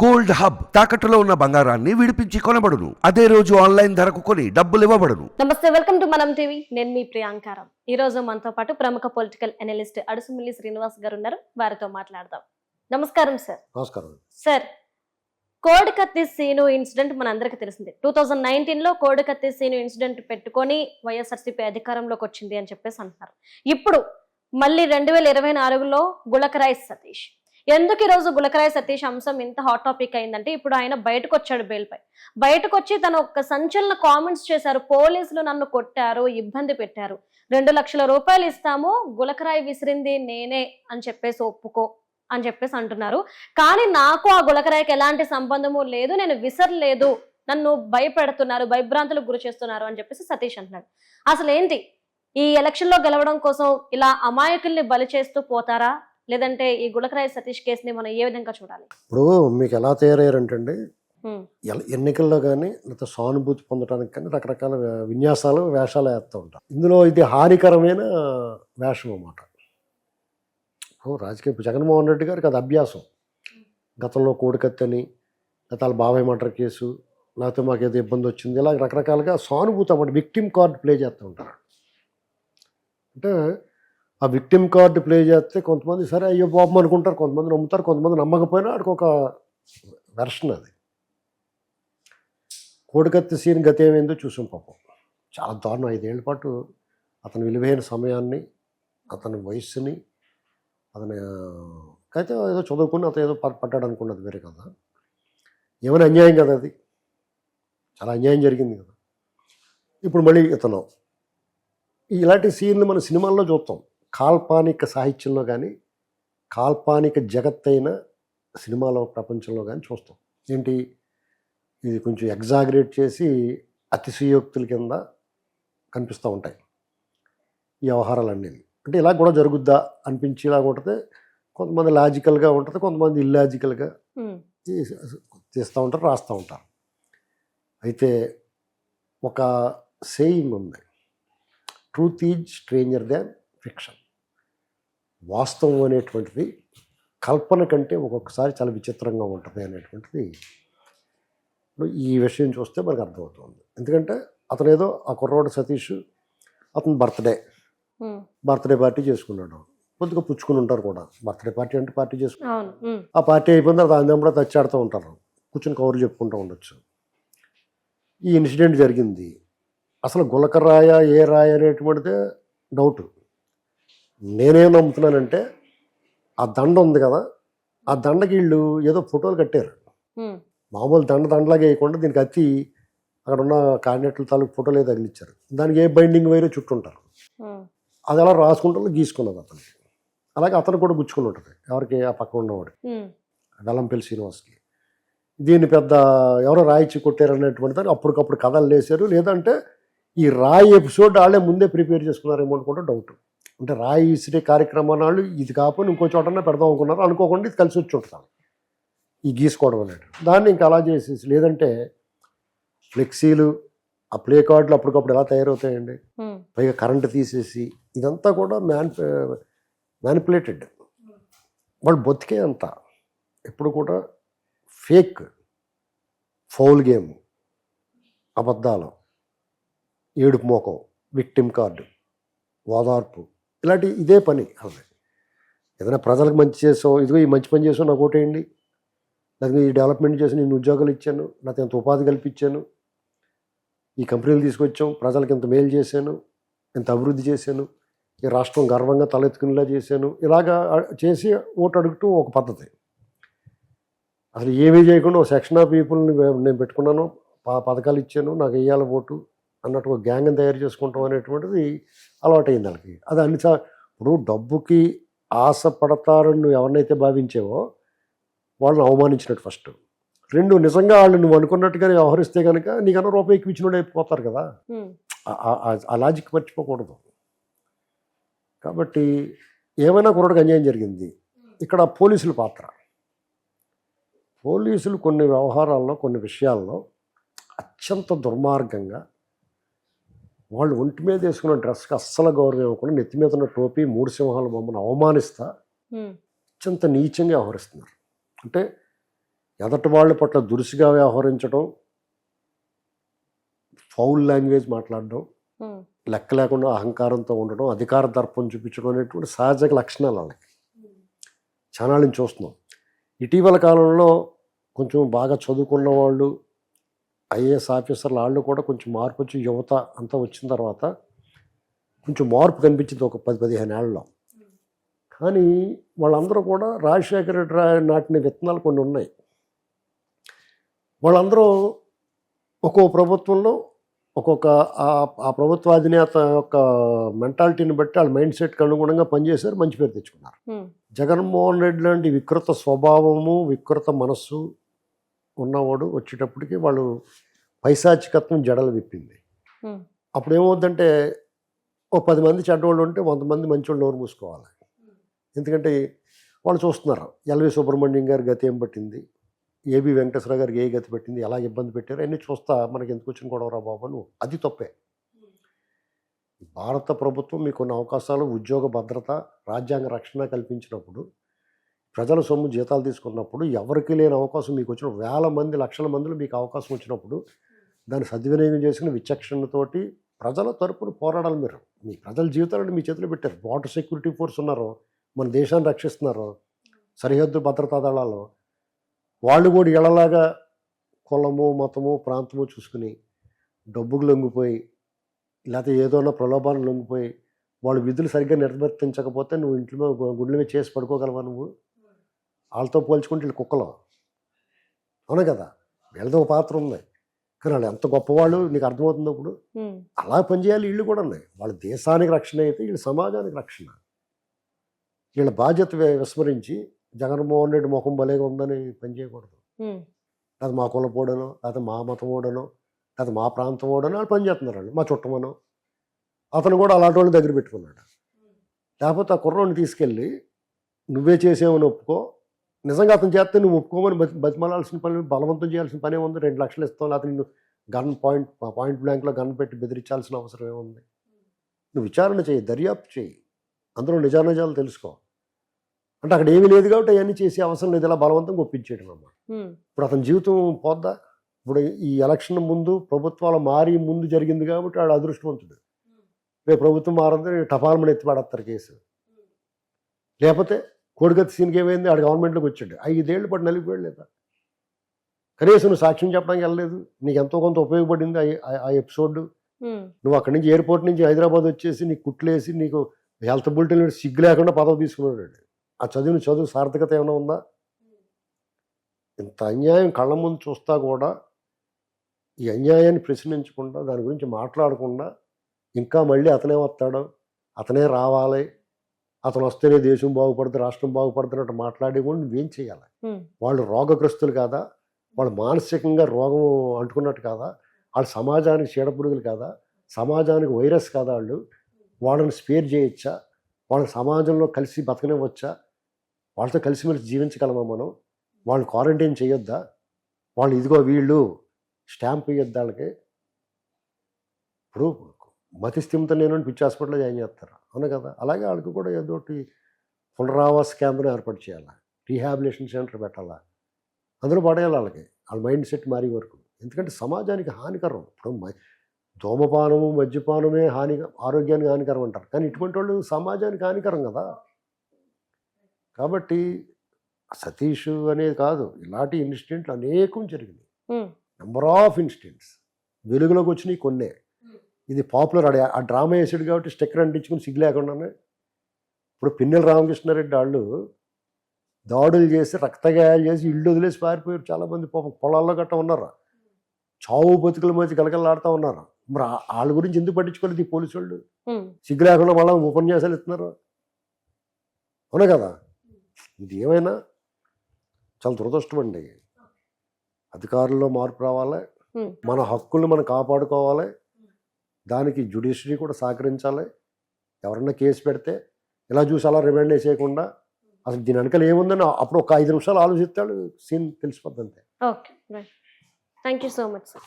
Gold hub తాకట్టులో ఉన్న బంగారాన్ని విడిపించి కొనబడును. అదే రోజు ఆన్లైన్ ధరకు కొని డబ్బులు ఇవ్వబడును. నమస్తే వెల్కమ్ టు మనం టీవీ. నేను మీ ప్రియాంకారం ఈ రోజు మనతో పాటు ప్రముఖ పొలిటికల్ అనలిస్ట్ అడుసుమిల్లి శ్రీనివాస్ గారు ఉన్నారు వారితో మాట్లాడదాం. నమస్కారం సార్. నమస్కారం. సార్ కోడికత్తి సీను ఇన్సిడెంట్ మన అందరికీ తెలిసిందే. టూ థౌజండ్ నైన్టీన్లో కోడికత్తి సీను ఇన్సిడెంట్ పెట్టుకొని వైఎస్ఆర్సీపీ అధికారంలోకి వచ్చింది అని చెప్పేసి అంటున్నారు. ఇప్పుడు మళ్ళీ రెండు వేల ఇరవై నాలుగులో గులకరాయ్ సతీష్. ఎందుకు ఈరోజు గులకరాయ్ సతీష్ అంశం ఇంత హాట్ టాపిక్ అయిందంటే ఇప్పుడు ఆయన బయటకు వచ్చాడు బెయిల్పై. బయటకు వచ్చి తను ఒక సంచలన కామెంట్స్ చేశారు. పోలీసులు నన్ను కొట్టారు ఇబ్బంది పెట్టారు. రెండు లక్షల రూపాయలు ఇస్తాము గులకరాయి విసిరింది నేనే అని చెప్పేసి ఒప్పుకో అని చెప్పేసి అంటున్నారు. కానీ నాకు ఆ గులకరాయికి ఎలాంటి సంబంధము లేదు నేను విసరలేదు. నన్ను భయపెడుతున్నారు భయభ్రాంతులకు గురి చేస్తున్నారు అని చెప్పేసి సతీష్ అంటున్నాడు. అసలు ఏంటి ఈ ఎలక్షన్లో గెలవడం కోసం ఇలా అమాయకుల్ని బలి చేస్తూ పోతారా? లేదంటే ఈ గులకరాయి సతీష్ కేసుని మనం ఏ విధంగా చూడాలి? ఇప్పుడు మీకు ఎలా తయారయ్యారంటే హ్మ్, ఎల- ఎన్నికల్లో కానీ లేకపోతే సానుభూతి పొందడానికి కానీ రకరకాల విన్యాసాలు వేషాలు వేస్తూ ఉంటారు. ఇందులో ఇది హానికరమైన వేషం అన్నమాట. ఓ రాజకీయ. జగన్మోహన్ రెడ్డి గారికి అది అభ్యాసం. గతంలో కోడికత్తని లేకపోతే వాళ్ళ బాబాయ్ మర్డర్ కేసు లేకపోతే మాకు ఏదో ఇబ్బంది వచ్చింది ఇలా రకరకాలుగా సానుభూతి అన్నమాట. విక్టిమ్ కార్డ్ ప్లే చేస్తూ ఉంటారు. అంటే ఆ విక్టిమ్ కార్డు ప్లే చేస్తే కొంతమంది సరే అయ్యో బాబు అనుకుంటారు కొంతమంది నమ్ముతారు కొంతమంది నమ్మకపోయినా వాడికి ఒక వెర్షన్ అది. కోడికత్తి సీన్ గతి ఏమైందో చూసాం పాపం. చాలా దారుణం. ఐదేళ్ళ పాటు అతని విలువైన సమయాన్ని అతని వయస్సుని అతని అయితే ఏదో చదువుకుని అతను ఏదో పట్టాడు పడ్డాడు అనుకున్నది వేరే కదా. ఏమైనా అన్యాయం కదా అది? చాలా అన్యాయం జరిగింది కదా. ఇప్పుడు మళ్ళీ ఇతను. ఇలాంటి సీన్లు మన సినిమాల్లో చూస్తాం. కాల్పానిక సాహిత్యంలో కానీ కాల్పానిక జగత్ అయిన సినిమాలో ప్రపంచంలో కానీ చూస్తాం. ఏంటి? ఇది కొంచెం ఎగ్జాగరేట్ చేసి అతిశయోక్తుల కింద కనిపిస్తూ ఉంటాయి ఈ వ్యవహారాలన్నీ. అంటే ఇలా కూడా జరుగుద్దా అనిపించేలాగా ఉంటుంది. కొంతమంది లాజికల్గా ఉంటుంది కొంతమంది ఇల్లాజికల్గా తీస్తూ ఉంటారు రాస్తూ ఉంటారు. అయితే ఒక సేయింగ్ ఉంది. Truth is stranger than fiction. వాస్తవం అనేటువంటిది కల్పన కంటే ఒక్కొక్కసారి చాలా విచిత్రంగా ఉంటుంది అనేటువంటిది. ఈ విషయం చూస్తే మనకు అర్థమవుతుంది. ఎందుకంటే అతను ఏదో ఆ కుర్రవాడు సతీష్ అతని బర్త్డే. బర్త్డే పార్టీ చేసుకున్నాడు. కొద్దిగా పుచ్చుకుని ఉంటారు కూడా. బర్త్డే పార్టీ అంటే పార్టీ చేసుకుని ఆ పార్టీ అయిపోయిన తర్వాత అందరం కూడా తెచ్చాడుతూ ఉంటారు. కూర్చొని కవర్లు చెప్పుకుంటూ ఉండొచ్చు. ఈ ఇన్సిడెంట్ జరిగింది. అసలు గులకరాయ ఏ రాయ అనేటువంటిదే డౌట్. నేనేం నమ్ముతున్నానంటే ఆ దండ ఉంది కదా ఆ దండకి వీళ్ళు ఏదో ఫోటోలు కట్టారు. మామూలు దండ దండలాగా వేయకుండా దీనికి అతి అక్కడ ఉన్న క్యాండిడేట్ల తాలూకు ఫోటోలు తగిలిచ్చారు దానికి ఏ బైండింగ్ వైరో చుట్టుంటారు. అది అలా రాసుకుంటుంది గీసుకున్నది అతనికి. అలాగే అతను కూడా గుచ్చుకుని ఉంటుంది. ఎవరికి ఆ పక్కన ఉన్నవాడు. వెల్లంపల్లి శ్రీనివాస్కి. దీన్ని పెద్ద ఎవరో రాయిచ్చి కొట్టారనేటువంటి దాన్ని అప్పటికప్పుడు కథలు లేశారు. లేదంటే ఈ రాయి ఎపిసోడ్ వాళ్ళే ముందే ప్రిపేర్ చేసుకున్నారేమో అనుకుంటే డౌట్. అంటే రాయి ఇసిరే కార్యక్రమాల వాళ్ళు ఇది కాకపోతే ఇంకో చోటనే పెడదాం అనుకున్నారు. అనుకోకుండా ఇది కలిసి వచ్చి ఉంటుంది ఈ గీసుకోవడం అనేది. దాన్ని ఇంకా అలా చేసేసి లేదంటే ఫ్లెక్సీలు ఆ ప్లే కార్డులు అప్పటికప్పుడు ఎలా తయారవుతాయండి? పైగా కరెంట్ తీసేసి ఇదంతా కూడా మ్యాన్ మ్యానిపులేటెడ్. వాళ్ళు బతికే అంత. ఎప్పుడు కూడా ఫేక్ ఫౌల్ గేమ్ అబద్ధాలు ఏడుపు మోకం విక్టిమ్ కార్డు ఓదార్పు ఇలాంటి ఇదే పని అదే ఏదైనా ప్రజలకు మంచి చేసావు ఇదిగో ఈ మంచి పని చేసావు నాకు ఓటేయండి. నాకు ఈ డెవలప్మెంట్ చేసి నేను ఉద్యోగాలు ఇచ్చాను నాకు ఎంత ఉపాధి కల్పించాను. ఈ కంపెనీలు తీసుకొచ్చాం ప్రజలకు ఎంత మేలు చేశాను ఎంత అభివృద్ధి చేశాను ఈ రాష్ట్రం గర్వంగా తలెత్తుకునేలా చేశాను. ఇలాగా చేసి ఓటు అడుగుతూ ఒక పద్ధతి. అసలు ఏమీ చేయకుండా ఒక సెక్షన్ ఆఫ్ పీపుల్ని నేను పెట్టుకున్నాను పథకాలు ఇచ్చాను నాకు వేయాలి ఓటు. అన్నట్టు ఒక గ్యాంగ్ని తయారు చేసుకుంటాం అనేటువంటిది అలవాటైంది వాళ్ళకి. అది అన్ని ఇప్పుడు డబ్బుకి ఆశ పడతారని నువ్వు ఎవరినైతే భావించావో వాళ్ళని అవమానించినట్టు ఫస్ట్. రెండు నిజంగా వాళ్ళు నువ్వు అనుకున్నట్టుగానే వ్యవహరిస్తే కనుక నీకన్నా రూపాయికి ఇచ్చినోడు అయిపోతారు కదా. ఆ లాజిక్ మర్చిపోకూడదు. కాబట్టి ఏమైనా కుర్రడికి అన్యాయం జరిగింది. ఇక్కడ పోలీసుల పాత్ర. పోలీసులు కొన్ని వ్యవహారాల్లో కొన్ని విషయాల్లో అత్యంత దుర్మార్గంగా వాళ్ళు ఒంటి మీద వేసుకున్న డ్రెస్కి అస్సలు గౌరవం ఇవ్వకుండా నెత్తి మీద ఉన్న టోపీ మూడు సింహాల బొమ్మను అవమానిస్తా అత్యంత నీచంగా వ్యవహరిస్తున్నారు. అంటే ఎదటి వాళ్ళ పట్ల దురుసుగా వ్యవహరించడం ఫౌల్ లాంగ్వేజ్ మాట్లాడడం లెక్క లేకుండా అహంకారంతో ఉండడం అధికార దర్పం చూపించడం అనేటువంటి సహజ లక్షణాలు వాళ్ళకి. చాలా నుంచి చూస్తున్నాం ఇటీవల కాలంలో కొంచెం బాగా చదువుకున్న వాళ్ళు ఐఏఎస్ ఆఫీసర్లు వాళ్ళు కూడా కొంచెం మార్పు వచ్చి యువత అంతా వచ్చిన తర్వాత కొంచెం మార్పు కనిపించింది ఒక పది పదిహేను ఏళ్ళలో. కానీ వాళ్ళందరూ కూడా రాజశేఖర రెడ్డి నాటిన విత్తనాలు కొన్ని ఉన్నాయి. వాళ్ళందరూ ఒక్కో ప్రభుత్వంలో ఒక్కొక్క ఆ- ప్రభుత్వ అధినేత యొక్క మెంటాలిటీని బట్టి వాళ్ళ మైండ్ సెట్కి అనుగుణంగా పనిచేశారు మంచి పేరు తెచ్చుకున్నారు. జగన్మోహన్ రెడ్డి లాంటి వికృత స్వభావము వికృత మనస్సు ఉన్నవాడు వచ్చేటప్పటికి వాళ్ళు పైశాచికత్వం జడలు విప్పింది. అప్పుడు ఏమవుద్దంటే ఓ పది మంది చెడ్డవాళ్ళు ఉంటే వంద మంది మంచోళ్ళు నోరు మూసుకోవాలి. ఎందుకంటే వాళ్ళు చూస్తున్నారు ఎల్వి సుబ్రహ్మణ్యం గారి గతి ఏం పట్టింది? ఏబి వెంకటేశ్వర గారికి ఏ గతి పెట్టింది? ఎలా ఇబ్బంది పెట్టారు? అన్నీ చూస్తా మనకి ఎందుకు వచ్చిన గొడవరా బాబు నువ్వు అది తప్పే. భారత ప్రభుత్వం మీకు కొన్ని అవకాశాలు ఉద్యోగ భద్రత రాజ్యాంగ రక్షణ కల్పించినప్పుడు ప్రజల సొమ్ము జీతాలు తీసుకున్నప్పుడు ఎవరికి లేని అవకాశం మీకు వచ్చిన వేల మంది లక్షల మందిలో మీకు అవకాశం వచ్చినప్పుడు దాన్ని సద్వినియోగం చేసుకుని విచక్షణతోటి ప్రజల తరపున పోరాడాలి మీరు. మీ ప్రజల జీవితాలను మీ చేతిలో పెట్టారు. బార్డర్ సెక్యూరిటీ ఫోర్స్ ఉన్నారు మన దేశాన్ని రక్షిస్తున్నారు సరిహద్దు భద్రతా దళాలు వాళ్ళు కూడా ఇళ్ళలాగా కులము మతము ప్రాంతము చూసుకుని డబ్బుకు లొంగిపోయి లేకపోతే ఏదోనా ప్రలోభాన్ని లొంగిపోయి వాళ్ళు విధులు సరిగ్గా నిర్వర్తించకపోతే నువ్వు ఇంట్లో మీద గుండెల మీద చేసి పడుకోగలవా నువ్వు? వాళ్ళతో పోల్చుకుంటే వీళ్ళు కుక్కలు. అవును కదా? వీళ్ళతో ఒక పాత్ర ఉంది. కానీ వాళ్ళు ఎంత గొప్పవాళ్ళు నీకు అర్థమవుతుంది అప్పుడు అలా పనిచేయాలి వీళ్ళు కూడా ఉన్నాయి. వాళ్ళ దేశానికి రక్షణ అయితే వీళ్ళ సమాజానికి రక్షణ. వీళ్ళ బాధ్యత విస్మరించి జగన్మోహన్ రెడ్డి ముఖం భలేగా ఉందని పనిచేయకూడదు అది మా కులపోడనో లేకపోతే మా మతం ఓడనో లేకపోతే మా ప్రాంతం ఓడనో వాళ్ళు పనిచేస్తున్నారు వాళ్ళు. మా చుట్టమనో. అతను కూడా అలాంటి వాళ్ళు దగ్గర పెట్టుకున్నాడు. లేకపోతే ఆ కుర్రోని తీసుకెళ్ళి నువ్వే చేసేవని ఒప్పుకో నిజంగా అతను చేస్తే నువ్వు ఒప్పుకోమని బతి బతిమలాల్సిన పని బలవంతం చేయాల్సిన పని ఏముంది రెండు లక్షలు ఇస్తాం లేకపోతే నిన్ను గన్ పాయింట్ పాయింట్ బ్లాంక్లో గన్ పెట్టి బెదిరించాల్సిన అవసరం ఏముంది? నువ్వు విచారణ చేయి దర్యాప్తు చేయి. అందులో నిజానిజాలు తెలుసుకో. అంటే అక్కడ ఏమీ లేదు కాబట్టి అవన్నీ చేసే అవసరం లేదు. ఇలా బలవంతంగా ఒప్పించేయడం అన్నమాట. ఉమ్, ఇప్పుడు అతని జీవితం పోద్దా? ఇప్పుడు ఈ ఎలక్షన్ ముందు ప్రభుత్వాలు మారి ముందు జరిగింది కాబట్టి వాడు అదృష్టవంతుడు. రేపు ప్రభుత్వం మారంటే టపాల్మని ఎత్తి పడేస్తారు కేసు. లేకపోతే కోడిగత్తి సీన్కి ఏమైంది? ఆడు గవర్నమెంట్లోకి వచ్చాడు. ఐదేళ్ళు పాటు నలిగిపోయాడు లేదా కనీసం నువ్వు సాక్ష్యం చెప్పడానికి వెళ్ళలేదు. నీకు ఎంతో కొంత ఉపయోగపడింది ఆ- ఎపిసోడ్. నువ్వు అక్కడి నుంచి ఎయిర్పోర్ట్ నుంచి హైదరాబాద్ వచ్చేసి నీకు కుట్లేసి నీకు హెల్త్ బులెటిన్ సిగ్గు లేకుండా పదవి తీసుకున్నాడు ఆ చదివిన చదువు సార్థకత ఏమైనా ఉందా? ఇంత అన్యాయం కళ్ళ ముందు చూస్తా కూడా ఈ అన్యాయాన్ని ప్రశ్నించకుండా దాని గురించి మాట్లాడకుండా ఇంకా మళ్ళీ అతనే వస్తాడు అతనే రావాలి. అతను వస్తేనే దేశం బాగుపడుతుంది రాష్ట్రం బాగుపడుతున్నట్టు మాట్లాడి కూడా నువ్వేం చేయాలి? వాళ్ళు రోగగ్రస్తులు కాదా? వాళ్ళు మానసికంగా రోగం అంటుకున్నట్టు కాదా? వాళ్ళు సమాజానికి చీడపురుగులు కాదా? సమాజానికి వైరస్ కాదా వాళ్ళు? వాళ్ళని స్పేర్ చేయొచ్చా? వాళ్ళని సమాజంలో కలిసి బతకనివ్వచ్చా? వాళ్ళతో కలిసిమెలిసి జీవించగలమా మనం? వాళ్ళని క్వారంటైన్ చేయొద్దా? వాళ్ళు ఇదిగో వీళ్ళు స్టాంప్ వేయొద్దా వాళ్ళకి? ఇప్పుడు మతి స్థిమితం నేను పిచ్చి హాస్పిటల్లో జాయిన్ చేస్తారు. అవును కదా? అలాగే వాళ్ళకి కూడా ఏదో ఒకటి పునరావాస కేంద్రం ఏర్పాటు చేయాలి? రీహాబిలేషన్ సెంటర్ పెట్టాలా? అందులో పడేయాలి వాళ్ళకి. వాళ్ళ మైండ్ సెట్ మారే వరకు. ఎందుకంటే సమాజానికి హానికరం. ఇప్పుడు మ- ధూమపానము మద్యపానమే హాని ఆరోగ్యానికి హానికరం అంటారు. కానీ ఇటువంటి వాళ్ళు సమాజానికి హానికరం కదా? కాబట్టి సతీష్ అనేది కాదు. ఇలాంటి ఇన్సిడెంట్లు అనేకం జరిగినాయి. Number of incidents. వెలుగులోకి వచ్చినాయి కొన్నే. ఇది పాపులర్ ఆ డ్రామా వేసాడు కాబట్టి స్టిక్కర్ అంటించుకుని సిగ్గు లేకుండానే ఇప్పుడు పిన్నెల రామకృష్ణారెడ్డి వాళ్ళు దాడులు చేసి రక్తగాయాలు చేసి ఇల్లు వదిలేసి పారిపోయారు. చాలామంది పాపం పొలాల్లో గట్ట ఉన్నారు? చావు బతుకుల మధ్య గలగలాడుతూ ఉన్నారు? మరి వాళ్ళ గురించి ఎందుకు పట్టించుకోలేదు ఈ పోలీసు వాళ్ళు? సిగ్గు లేకుండా వాళ్ళ ఉపన్యాసాలు ఇస్తున్నారు. అవునా కదా? ఇది ఏమైనా? చాలా దురదృష్టం అండి. అధికారుల్లో మార్పు రావాలి. మన హక్కుల్ని మనం కాపాడుకోవాలి. దానికి జ్యుడిషియరీ కూడా సహకరించాలి. ఎవరన్నా కేసు పెడితే ఇలా చూసి అలా రిమాండ్ చేయకుండా అసలు దీని వెనకాల ఏముందని అప్పుడు ఒక ఐదు నిమిషాలు ఆలోచిస్తాడు సీన్ తెలిసిపోద్ది అంతే. Okay thank you so much sir